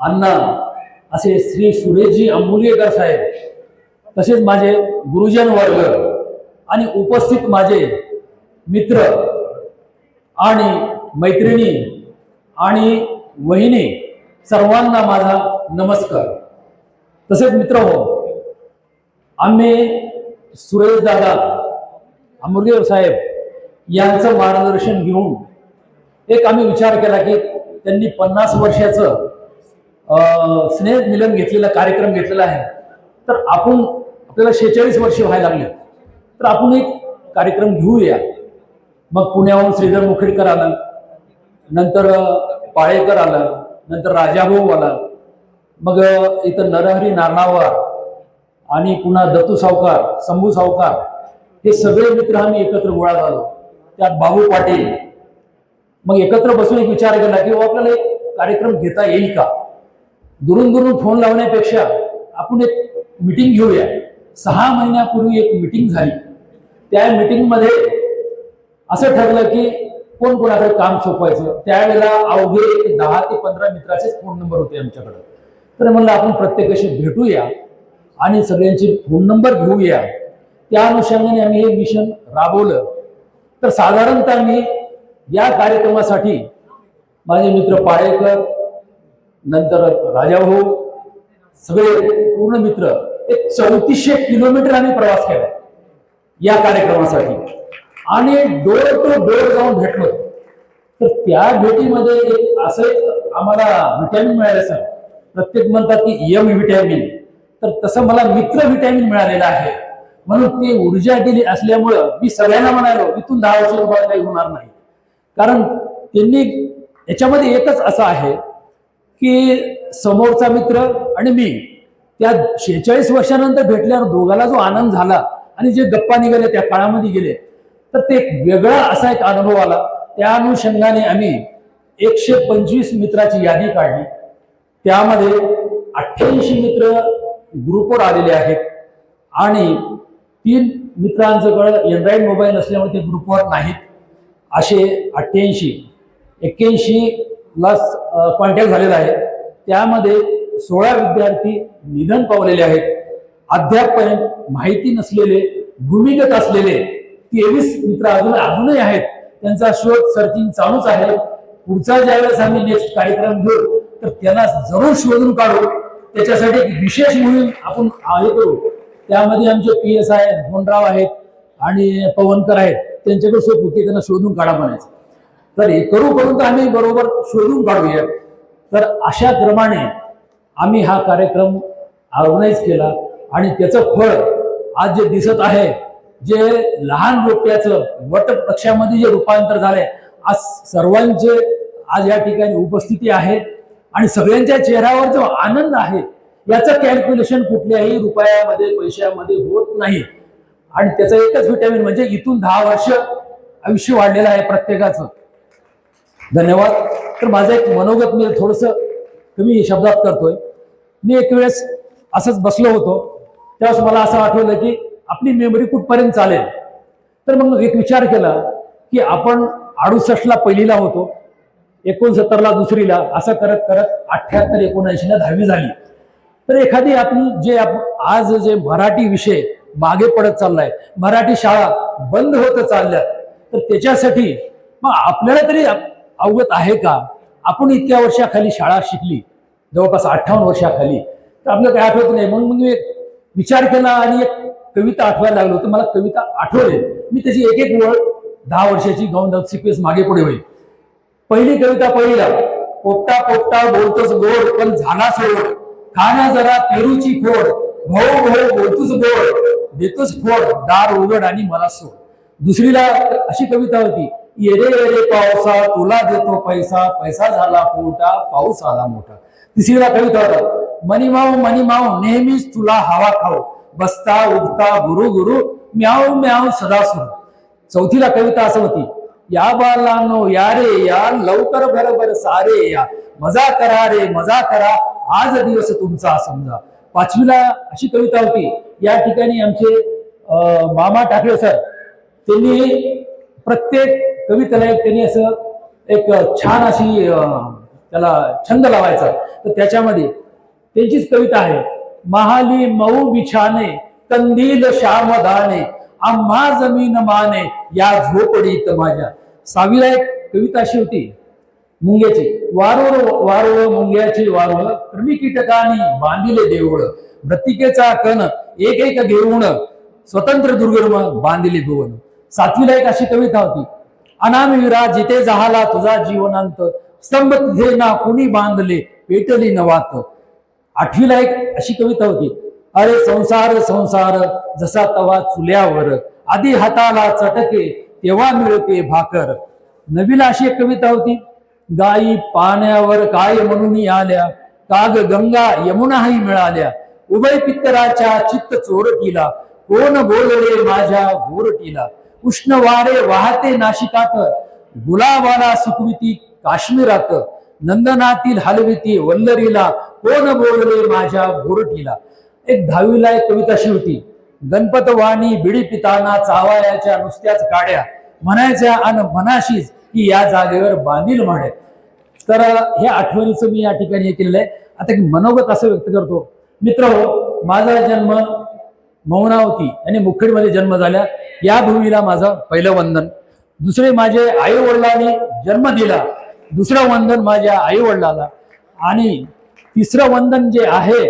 अण्णा असे श्री सुरेशजी अंबुलेकर साहेब तसेच माझे गुरुजन वर्ग आणि उपस्थित माझे मित्र आणि मैत्रिणी आणि वहिनी सर्वांना माझा नमस्कार. तसेच मित्र हो आम्ही सुरेश दादा अमृदेव साहेब यांचं मार्गदर्शन घेऊन एक आम्ही विचार केला की त्यांनी पन्नास वर्षाचं स्नेह मिलन घेतलेला कार्यक्रम घेतलेला आहे. तर आपण आपल्याला शेहेचाळीस वर्ष व्हायला लागले. तर आपण एक कार्यक्रम घेऊया. मग पुण्याहून श्रीधर मुखेडकर आला. नंतर पाळेकर आला. नंतर राजाभाऊ आला. मग इथं नरहरी नारणावर आणि पुन्हा दत्तू सावकार शंभू सावकार हे सगळे मित्र आम्ही एकत्र गोळा झालो. त्यात बाबू पाटील. मग एकत्र बसून एक विचार केला की आपल्याला एक कार्यक्रम घेता येईल का? दुरून दुरून फोन लावण्यापेक्षा आपण एक मिटिंग घेऊया. सहा महिन्यापूर्वी एक मिटिंग झाली. त्या मिटिंगमध्ये असं ठरलं की कोण कोणाकडे काम सोपवायचं? त्यावेळेला अवघे दहा ते पंधरा मित्राचेच फोन नंबर होते आमच्याकडे. तर म्हणलं आपण प्रत्येकाशी भेटूया आणि सगळ्यांचे फोन नंबर घेऊया. त्या अनुषंगाने आम्ही हे मिशन राबवलं. तर साधारणतः मी या कार्यक्रमासाठी माझे मित्र पाळेकर नंतर राजाभाऊ सगळे पूर्ण मित्र एक चौतीसशे किलोमीटर आम्ही प्रवास केला या कार्यक्रमासाठी. आणि डोर टू डोर जाऊन भेटलो. तर त्या भेटीमध्ये एक असं एक आम्हाला व्हिटॅमिन मिळालं सर प्रत्येक म्हणतात की यम व्हिटॅमिन तर तसं मला मित्र व्हिटॅमिन मिळालेलं आहे. म्हणून ते ऊर्जा दिली असल्यामुळं मी सगळ्यांना म्हणालो इथून दहा वर्ष रुपये काही होणार नाही. कारण त्यांनी याच्यामध्ये एकच असं आहे की समोरचा मित्र आणि मी त्या शेहेचाळीस वर्षानंतर भेटल्यावर दोघाला जो आनंद झाला आणि जे गप्पा निघाले त्या काळामध्ये गेले तर ते एक वेगळा असा एक अनुभव आला. त्या अनुषंगाने आम्ही एकशे पंचवीस मित्राची यादी काढली. त्यामध्ये अठ्ठ्याऐंशी मित्र ग्रुपवर आलेले आहेत आणि तीन मित्रांजवळ एन्ड्रॉइड मोबाईल असल्यामुळे ते ग्रुपवर नाहीत. असे अठ्ठ्याऐंशी एक्क्याऐंशी ला कॉन्टॅक्ट झालेला आहे. त्यामध्ये सोळा विद्यार्थी निधन पावलेले आहेत. अद्यापपर्यंत माहिती नसलेले भूमिगत असलेले तेवीस मित्र अजून अजूनही आहेत. त्यांचा शोध सर्चिंग चालूच आहे. पुढचा ज्यावेळेस आम्ही नेक्स्ट कार्यक्रम घेऊ तर त्यांना जरूर शोधून काढू. त्याच्यासाठी एक विशेष मोहीम आपण हे करू. त्यामध्ये आमचे पी एस आय मोहनराव आहेत आणि पवनकर आहेत. त्यांच्याकडे सोपू की त्यांना शोधून काढा म्हणायचं. तर हे करूपर्यंत करून तर आम्ही बरोबर शोधून काढूया तर अशा क्रमाने आम्ही हा कार्यक्रम ऑर्गनाईज केला आणि त्याचं फळ आज जे दिसत आहे जे लहान रोपट्याचं वट जे रूपांतर झालंय आज सर्वांचे आज या ठिकाणी उपस्थिती आहे आणि सगळ्यांच्या चेहऱ्यावर जो आनंद आहे याचं कॅल्क्युलेशन कुठल्याही रुपयामध्ये पैशामध्ये होत नाही. आणि त्याचं एकच व्हिटॅमिन म्हणजे इथून दहा वर्ष आयुष्य वाढलेलं आहे प्रत्येकाचं. धन्यवाद. तर माझं एक मनोगत मी थोडस कमी शब्दात करतोय. मी एक वेळेस असंच बसलो होतो. त्यावेळेस मला असं आठवलं की आपली मेमरी कुठपर्यंत चालेल? तर मग एक विचार केला की आपण अडुसष्टला पहिलीला होतो. एकोणसत्तरला दुसरीला. असं करत करत अठ्ठ्याहत्तर एकोणऐंशीला दहावी झाली. तर एखादी आपली जे आप- आज जे मराठी विषय मागे पडत चाललाय मराठी शाळा बंद होत चालल्या तर त्याच्यासाठी मग आपल्याला तरी अवगत आहे का? आपण इतक्या वर्षाखाली शाळा शिकली जवळपास अठ्ठावन्न वर्षाखाली. तर आपल्याला काही आठवत नाही. म्हणून मग मी एक विचार केला आणि एक कविता आठवायला लागलो. तर मला कविता आठवले. मी त्याची एक एक वळ दहा वर्षाची गाऊन सिक्वेन्स मागे पुढे होईल. पहिली कविता पहिला. पोपटा पोपटा बोलतोच गोड पण झाला सोड. खाना जरा पेरूची फोड. भाऊ भाऊ बोलतोच गोड. देतोच फोड. दार उघड आणि मला सोड. दुसरीला अशी कविता होती. येरे येरे पावसा तुला देतो पैसा पैसा झाला पोटा पाऊस आला मोठा. तिसरीला कविता होता मणिमाऊ माऊ नेहमीच तुला हवा खाऊ. बसता उठता गुरु गुरु म्याऊ म्याऊ सदा सुरू. चौथीला कविता असं होती. या बालांनो या रे या लवकर बरोबर सारे या. मजा करा रे मजा करा. आज दिवस तुमचा समजा. पाचवीला अशी कविता होती. या ठिकाणी आमचे अं, मामा टाकले सर त्यांनी प्रत्येक कवितेला एक त्यांनी असं एक छान अशी अं, त्याला छंद लावायचा. तर त्याच्यामध्ये त्यांचीच कविता आहे महाली मऊ बिछाने कंदील श्यामदाने आम्हा जमीन माने या झोपडीत माझ्या. सावीला एक कविता अशी होती मुंग्याची वारुळ वारुळ मुंग्याची वारुळ कृमी कीटकानी बांधिले देऊळ मृतिकेचा कण एक एक घेऊन स्वतंत्र दुर्गम बांधिले भुवन. सातवीला एक अशी कविता होती अनामवीरा जिथे जहाला तुझा जीवनांत स्तंभ तिथे ना कुणी बांधले पेटली नवात. आठवीला एक अशी कविता होती अरे संसार संसार जसा तवा चुल्यावर आधी हाताला चटके तेव्हा मिळते भाकर. नवीला अशी एक कविता होती गायी पाण्यावर काय म्हणून आल्या काग गंगा यमुनाही मिळाल्या उभय पित्तराच्या चित्त चोरटीला कोण बोलले माझ्या गोरटीला उष्ण वारे वाहते नाशिकात. गुलाबाला सुकविती काश्मीरात. नंदनातील हलविती वल्लरीला कोण बोलले माझ्या बोरटीला एक दहावीला एक कविता अशी होती. गणपत वाणी बिडी पिताना चावायाच्या नुसत्याच काड्या म्हणायच्या अन मनाशीच की या जागेवर बांधील म्हणे. तर हे आठवणीचं मी या ठिकाणी हे केलेलं आहे. आता एक मनोगत असं व्यक्त करतो. मित्र हो माझा जन्म मौनावती आणि मुखेडमध्ये जन्म झाला. या भूमीला माझं पहिलं वंदन. दुसरे माझे आई वडिलांनी जन्म दिला दुसरं वंदन माझ्या आई वडिलाला. आणि तिसरं वंदन जे आहे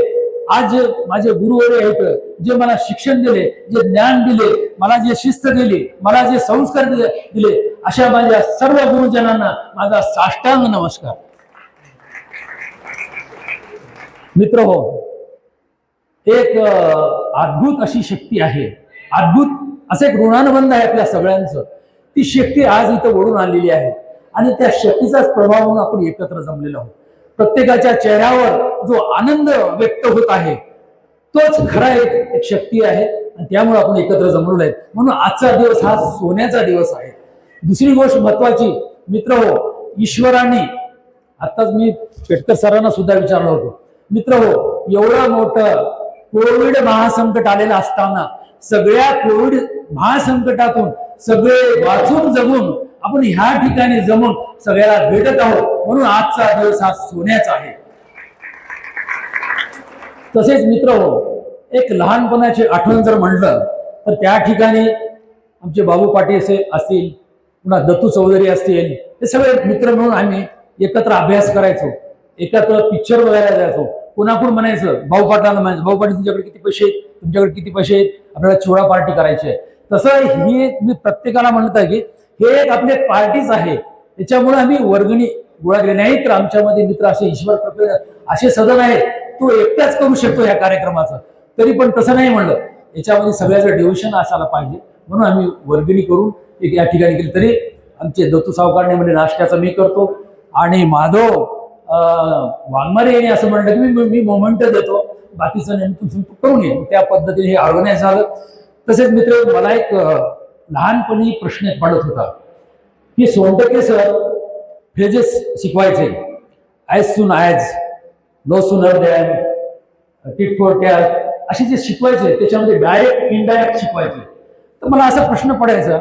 आज जे माझे गुरुवरे आहेत जे मला शिक्षण दिले जे ज्ञान दिले मला जे शिस्त दिली मला जे संस्कार दिले दिले अशा माझ्या सर्व गुरुजनांना माझा साष्टांग नमस्कार. मित्र हो एक अद्भुत अशी शक्ती आहे. अद्भुत असं एक ऋणानुबंध आहे आपल्या सगळ्यांचं. ती शक्ती आज इथं ओढून आलेली आहे. आणि त्या शक्तीचाच प्रभाव म्हणून आपण एकत्र जमलेलो आहोत. प्रत्येकाच्या चेहऱ्यावर जो आनंद व्यक्त होत आहे तोच खरा एक एक शक्ती आहे. आणि त्यामुळे आपण एकत्र जमलेलो आहे म्हणून आजचा दिवस हा सोन्याचा दिवस आहे. दुसरी गोष्ट महत्वाची मित्र हो ईश्वराने आताच मी पेटकर सरांना सुद्धा विचारलं होतो. मित्र हो एवढं मोठं कोविड महासंकट आलेलं असताना सगळ्या कोविड महासंकटातून सगळे वाचून जगून आपण ह्या ठिकाणी जमून सगळ्याला भेटत आहोत. म्हणून आजचा दिवस हा सोन्याचा आहे. तसेच मित्र हो एक लहानपणाची आठवण जर म्हणलं तर त्या ठिकाणी आमचे बाबू पाटील असे असतील पुन्हा दत्तू चौधरी असतील हे सगळे मित्र म्हणून आम्ही एकत्र अभ्यास करायचो एकत्र पिक्चर बघायला जायचो. कोणाकडून म्हणायचं? भाऊ पाटलांना म्हणायचं भाऊ पाटील तुझ्याकडे किती पैसे तुमच्याकडे किती पैसे आहेत? आपल्याला चिवडा पार्टी करायची आहे. तसं ही एक मी प्रत्येकाला म्हणत आहे की हे एक आपली पार्टीच आहे. त्याच्यामुळे आम्ही वर्गणी गोळा केली. नाही तर आमच्यामध्ये मित्र असे ईश्वर कृपे असे सदन आहेत. तो एकटाच करू शकतो या कार्यक्रमाचं. तरी पण तसं नाही म्हणलं. याच्यामध्ये सगळ्याचं डिव्हिशन असायला पाहिजे. म्हणून आम्ही वर्गणी करून एक या ठिकाणी केली. तरी आमचे दत्तू सावकारने म्हणजे नाश्त्याचा मी करतो. आणि माधव वाघमारे यांनी असं म्हणलं की मी मी मोमेंट देतो. बाकीचं नेमकं करून येईल. त्या पद्धतीने हे ऑर्गनाईज झालं. तसेच मित्र मला एक लहानपणी प्रश्न पडत होता. की सोनटके सर हे शिकवायचे as soon as no sooner than tit for tat असे जे शिकवायचे त्याच्यामध्ये डायरेक्ट इनडायरेक्ट शिकवायचे. तर मला असा प्रश्न पडायचा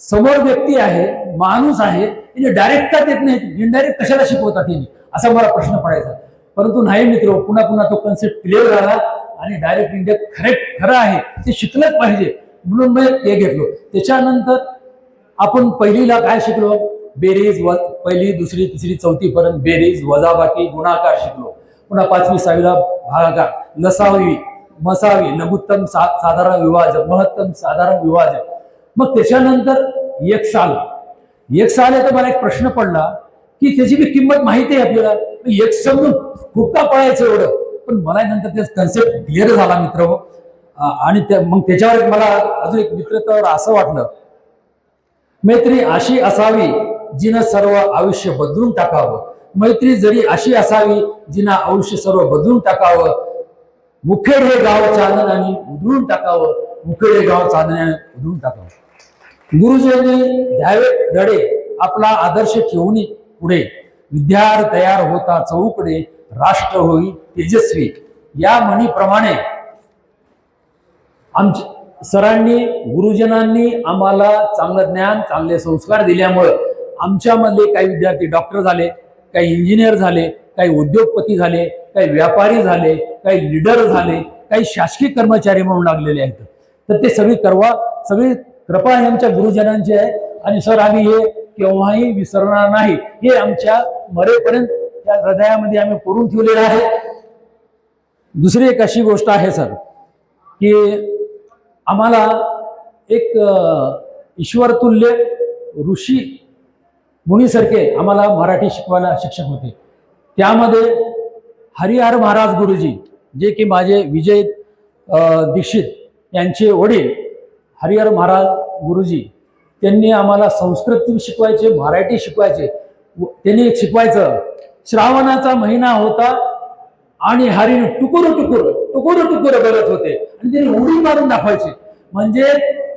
समोर व्यक्ती आहे माणूस आहे त्याने डायरेक्ट का देत नाही इनडायरेक्ट कशाला शिकवतात त्यांनी असा मला प्रश्न पडायचा. परंतु नाही मित्र पुन्हा पुन्हा तो कन्सेप्ट क्लिअर झाला आणि डायरेक्ट इंडिया खरे खरं आहे. ते शिकलंच पाहिजे. म्हणून मी ते घेतलो. त्याच्यानंतर आपण पहिलीला काय शिकलो? बेरीज व पहिली दुसरी तिसरी चौथी पर्यंत बेरीज वजाबाकी गुणाकार शिकलो. पुन्हा पाचवी सहावीला भागाकार. लसावी मसावी लघुत्तम सा साधारण विभाजन महत्तम साधारण विभाजन मग त्याच्यानंतर एक साल. एक साल तर मला एक प्रश्न पडला. की त्याची बी किंमत माहिती आहे आपल्याला. एक समजून खूप का पळायचं एवढं. पण मला नंतर ते कन्सेप्ट क्लिअर झाला मित्र. आणि त्या- मग त्याच्यावर मला अजून एक मित्रत्वावर असं वाटलं. मैत्री अशी असावी जिनं सर्व आयुष्य बदलून टाकावं. मैत्री जरी अशी असावी जिनं आयुष्य सर्व बदलून टाकावं. मुखेड हे गाव चांदण्याने उधळून टाकावं. मुखेड हे गाव चांदण्याने उधळून टाकावं. गुरुजींनी द्यावे धडे आपला आदर्श ठेवून पुढे विद्यार तयार होता चौकडे राष्ट्र होई तेजस्वी. या म्हणीप्रमाणे आमच्या सरांनी गुरुजनांनी आम्हाला चांगलं ज्ञान चांगले संस्कार दिल्यामुळे आमच्यामधले काही विद्यार्थी डॉक्टर झाले काही इंजिनियर झाले काही उद्योगपती झाले काही व्यापारी झाले काही लीडर झाले काही शासकीय कर्मचारी म्हणून लागलेले आहेत. तर ते सगळी करवा सगळी कृपा यांच्या गुरुजनांची आहे. आणि सर आम्ही हे केव्हाही विसरणार नाही. हे आमच्या मरेपर्यंत त्या हृदयामध्ये आम्ही करून ठेवलेलं आहे. दुसरी एक अशी गोष्ट आहे सर की आम्हाला एक ईश्वरतुल्य ऋषी मुनीसारखे आम्हाला मराठी शिकवायला शिक्षक होते. त्यामध्ये हरिहर महाराज गुरुजी जे की माझे विजय दीक्षित यांचे वडील हरिहर महाराज गुरुजी त्यांनी आम्हाला संस्कृत शिकवायचे मराठी शिकवायचे. त्यांनी एक शिकवायचं श्रावणाचा महिना होता आणि हरिण टुकुर टुकुर टुकुर टुकुर करत होते. आणि त्यांनी उडी मारून दाखवायचे. म्हणजे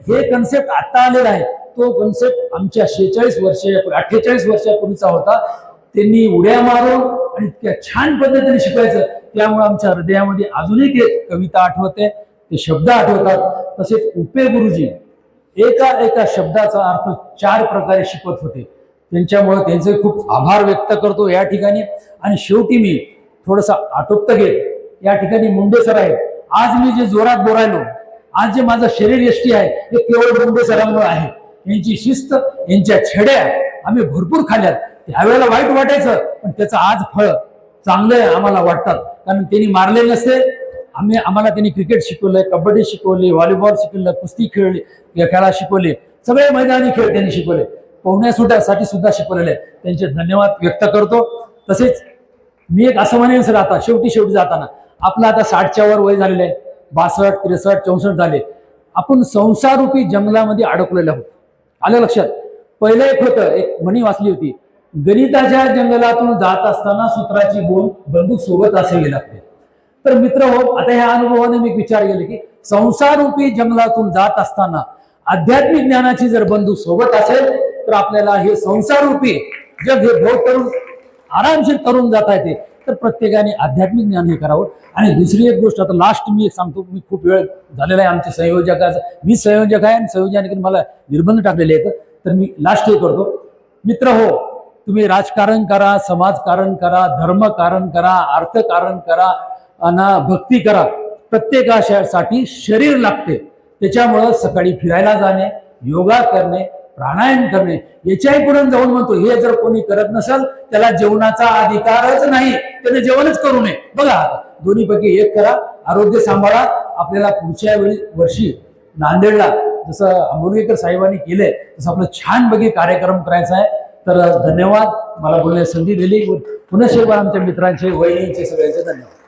हे कन्सेप्ट आता आलेला आहे. तो कन्सेप्ट आमच्या शेहेचाळीस वर्ष अठ्ठेचाळीस वर्षापूर्वीचा होता. त्यांनी उड्या मारून आणि इतक्या छान पद्धतीने शिकवायचं. त्यामुळे आमच्या हृदयामध्ये अजूनही ते कविता आठवते ते शब्द आठवतात. तसेच उपे गुरुजी एका एका शब्दाचा अर्थ चार प्रकारे शिकवत होते. त्यांच्यामुळे त्यांचे खूप आभार व्यक्त करतो या ठिकाणी. आणि शेवटी मी थोडंसं आटोपत घेत या ठिकाणी मुंडे सर आहेत. आज मी जे जोरात बोलायलो आज जे माझं शरीर यष्टी आहे ते केवळ मुंडे सरांमुळे आहे. यांची शिस्त यांच्या छेड्या आम्ही भरपूर खाल्ल्यात. त्यावेळेला वाईट वाटायचं पण त्याचं आज फळ चांगलं आम्हाला वाटतात कारण त्यांनी मारले नसते आम्ही आम्हाला त्यांनी क्रिकेट शिकवलंय कबड्डी शिकवली व्हॉलीबॉल शिकवलं कुस्ती खेळली खेळा शिकवले. सगळे मैदानी खेळ त्यांनी शिकवले. पोहण्या सुटासाठी सुद्धा शिकवलेले. आहेत. त्यांचे धन्यवाद व्यक्त करतो. तसेच मी एक असं म्हणेन सर आता शेवटी शेवटी जाताना. आपलं आता साठच्या वर वय झालेलं आहे. बासष्ट त्रेसष्ट चौसष्ट झाले. आपण संसारूपी जंगलामध्ये अडकलेलो आहोत. आलं लक्षात? पहिलं एक होतं एक म्हणी वाचली होती. गणिताच्या जंगलातून जात असताना सूत्राची बोल बंदूक सोबत असावी लागते. तर मित्र हो आता ह्या अनुभवाने मी विचार केले की संसारूपी जंगलातून जात असताना आध्यात्मिक ज्ञानाची जर बंधू सोबत असेल तर आपल्याला हे संसारूपी जग हे भोग करून आरामशीर करून जाता येते. तर प्रत्येकाने आध्यात्मिक ज्ञान हे करावं. आणि दुसरी एक गोष्ट आता लास्ट मी एक सांगतो मी खूप वेळ झालेला आहे आमच्या संयोजकाचा. मी संयोजक आहे आणि संयोजकाने मला निर्बंध टाकलेले आहेत. तर मी लास्ट हे करतो. मित्र हो तुम्ही राजकारण करा समाजकारण करा धर्मकारण करा अर्थकारण करा आणि भक्ती करा. प्रत्येकासाठी शरीर लागते. त्याच्यामुळं सकाळी फिरायला जाणे योगा करणे प्राणायाम करणे याच्याही पुढे जाऊन म्हणतो हे जर कोणी करत नसेल त्याला जेवणाचा अधिकारच नाही. त्याने जेवणच करू नये. बघा दोन्हीपैकी एक करा आरोग्य सांभाळा. आपल्याला पुढच्या वेळी वर्षी नांदेडला जसं आंबोलीकर साहेबांनी केलंय तसं आपलं छान बघी कार्यक्रम करायचा आहे. तर धन्यवाद. मला बोलण्यास संधी दिली. पुन्हा शेवट आमच्या मित्रांचे वहिनींचे सगळ्यांचे धन्यवाद.